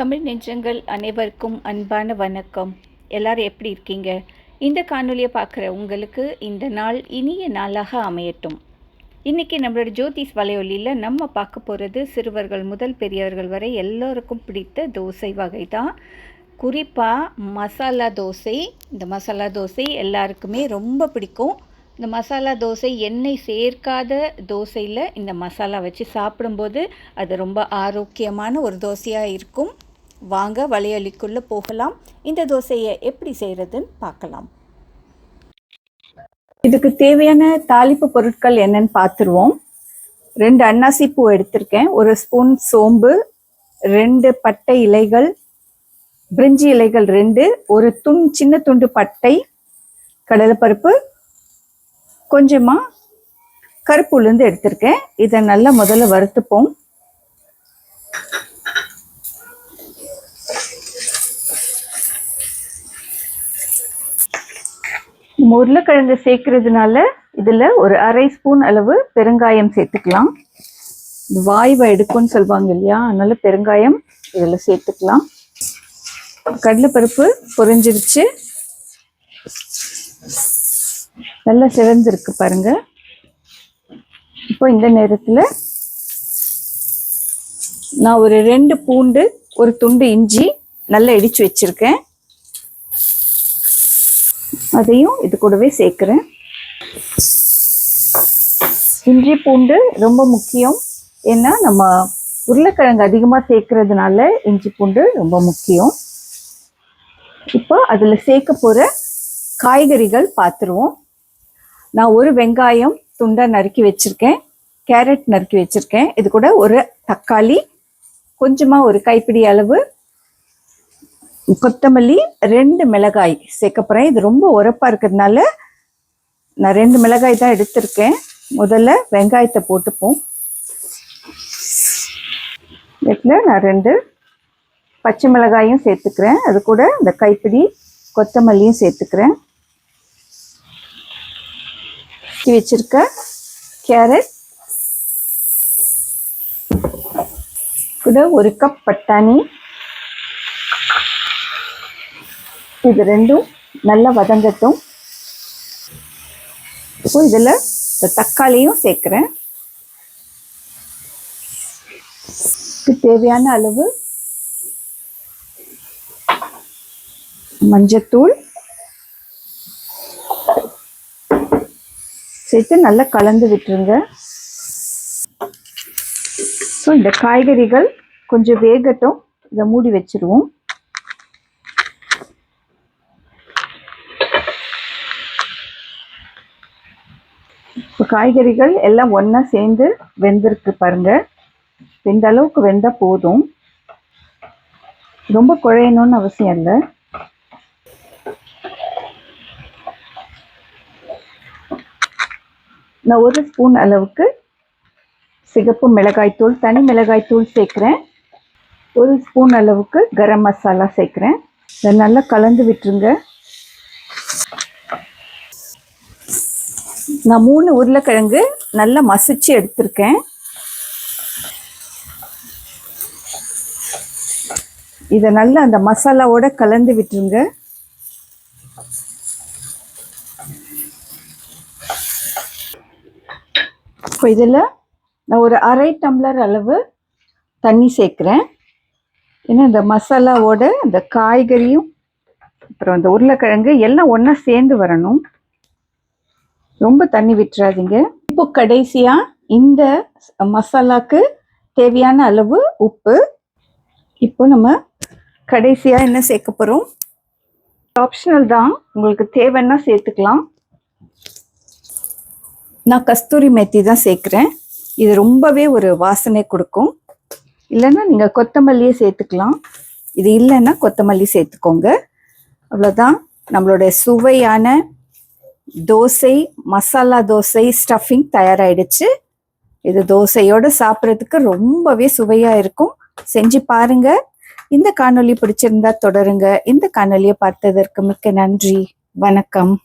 தமிழ் நெஞ்சங்கள் அனைவருக்கும் அன்பான வணக்கம். எல்லாரும் எப்படி இருக்கீங்க? இந்த காணொலியை பார்க்குற உங்களுக்கு இந்த நாள் இனிய நாளாக அமையட்டும். இன்றைக்கி நம்மளோட ஜோதிஷ் வலையொலியில் நம்ம பார்க்க போகிறது சிறுவர்கள் முதல் பெரியவர்கள் வரை எல்லோருக்கும் பிடித்த தோசை வகை தான் குறிப்பாக மசாலா தோசை. இந்த மசாலா தோசை எல்லாருக்குமே ரொம்ப பிடிக்கும். இந்த மசாலா தோசை எண்ணெய் சேர்க்காத தோசையில் இந்த மசாலா வச்சு சாப்பிடும்போது அது ரொம்ப ஆரோக்கியமான ஒரு தோசையாக இருக்கும். வாங்க வளையலிக்குள்ளே போகலாம். இந்த தோசையை எப்படி செய்கிறதுன்னு பார்க்கலாம். இதுக்கு தேவையான தாளிப்பு பொருட்கள் என்னன்னு பார்த்துருவோம். ரெண்டு அன்னாசி பூ எடுத்திருக்கேன். ஒரு ஸ்பூன் சோம்பு ரெண்டு பட்டை இலைகள் பிரிஞ்சி இலைகள் ரெண்டு ஒரு துண் சின்ன துண்டு பட்டை கடலைப்பருப்பு கொஞ்சமாக கருப்பு உளுந்து எடுத்திருக்கேன். இதை நல்லா முதல்ல வறுத்துப்போம். உருளைக்கிழங்கு சேர்க்கறதுனால இதில் ஒரு அரை ஸ்பூன் அளவு பெருங்காயம் சேர்த்துக்கலாம். இது வாய்வை எடுக்கும்னு சொல்லுவாங்க இல்லையா? அதனால பெருங்காயம் இதில் சேர்த்துக்கலாம். கடலைப்பருப்பு பொரிஞ்சிருச்சு. நல்லா சிவந்திருக்கு பாருங்க. இப்போ இந்த நேரத்தில் நான் ஒரு ரெண்டு பூண்டு ஒரு துண்டு இஞ்சி நல்லா இடித்து வச்சுருக்கேன். அதையும் இது கூடவே சேர்க்குறேன். இஞ்சி பூண்டு ரொம்ப முக்கியம். ஏன்னா நம்ம உருளைக்கிழங்கு அதிகமாக சேர்க்கறதுனால இஞ்சி பூண்டு ரொம்ப முக்கியம். இப்போ அதில் சேர்க்க போகிற காய்கறிகள் பார்த்துருவோம் நான் ஒரு வெங்காயம் துண்டை நறுக்கி வச்சுருக்கேன். கேரட் நறுக்கி வச்சுருக்கேன். இது கூட ஒரு தக்காளி கொஞ்சமாக ஒரு கைப்பிடி அளவு கொத்தமல்லி ரெண்டு மிளகாய் சேர்க்க போகிறேன் இது ரொம்ப உரப்பாக இருக்கிறதுனால நான் ரெண்டு மிளகாய் தான் எடுத்திருக்கேன். முதல்ல வெங்காயத்தை போட்டுப்போம். வீட்டில் நான் ரெண்டு பச்சை மிளகாயும் சேர்த்துக்கிறேன். அது கூட இந்த கைப்பிடி கொத்தமல்லியும் சேர்த்துக்கிறேன். வெட்டி வச்சிருக்க கேரட் கூட ஒரு கப் பட்டாணி. இது ரெண்டும் நல்லா வதங்கட்டும். இப்போ இதில் இந்த தக்காளியும் சேர்க்குறேன். தேவையான அளவு மஞ்சத்தூள் சேர்த்து நல்லா கலந்து விட்டுருங்க. ஸோ இந்த காய்கறிகள் கொஞ்சம் வேகட்டும். இதை மூடி வச்சிருவோம். இப்போ காய்கறிகள் எல்லாம் ஒன்றா சேர்ந்து வெந்திருக்கு பாருங்கள் இந்த அளவுக்கு வெந்தால் போதும். ரொம்ப குழையணும்னு அவசியம் இல்லை. நான் ஒரு ஸ்பூன் அளவுக்கு சிகப்பு மிளகாய்த்தூள் தனி மிளகாய்த்தூள் சேர்க்குறேன். ஒரு ஸ்பூன் அளவுக்கு கரம் மசாலா சேர்க்குறேன். இதை நல்லா கலந்து விட்டுருங்க. நான் மூணு உருளைக்கிழங்கு நல்லா மசிச்சு எடுத்திருக்கேன். இதை நல்லா அந்த மசாலாவோட கலந்து விட்டுருங்க. இப்போ இதில் நான் ஒரு அரை டம்ளர் அளவு தண்ணி சேர்க்குறேன். ஏன்னா இந்த மசாலாவோட இந்த காய்கறியும் அப்புறம் இந்த உருளைக்கிழங்கு எல்லாம் ஒன்றா சேர்ந்து வரணும். ரொம்ப தண்ணி விட்டுறாதீங்க. இப்போ கடைசியாக இந்த மசாலாக்கு தேவையான அளவு உப்பு. இப்போ நம்ம கடைசியாக என்ன சேர்க்க போகிறோம் ஆப்ஷனல் தான். உங்களுக்கு தேவைன்னா சேர்த்துக்கலாம். நான் கஸ்தூரி மெத்தி தான் சேர்க்குறேன். இது ரொம்பவே ஒரு வாசனை கொடுக்கும். இல்லைன்னா நீங்கள் கொத்தமல்லியே சேர்த்துக்கலாம். இது இல்லைன்னா கொத்தமல்லி சேர்த்துக்கோங்க. அவ்வளோதான் நம்மளுடைய சுவையான தோசை மசாலா தோசை ஸ்டஃபிங் தயாராகிடுச்சு இது தோசையோடு சாப்பிட்றதுக்கு ரொம்பவே சுவையாக இருக்கும். செஞ்சு பாருங்க. இந்த காணொலி பிடிச்சிருந்தா தொடருங்க. இந்த காணொலியை பார்த்ததற்கு மிக்க நன்றி. வணக்கம்.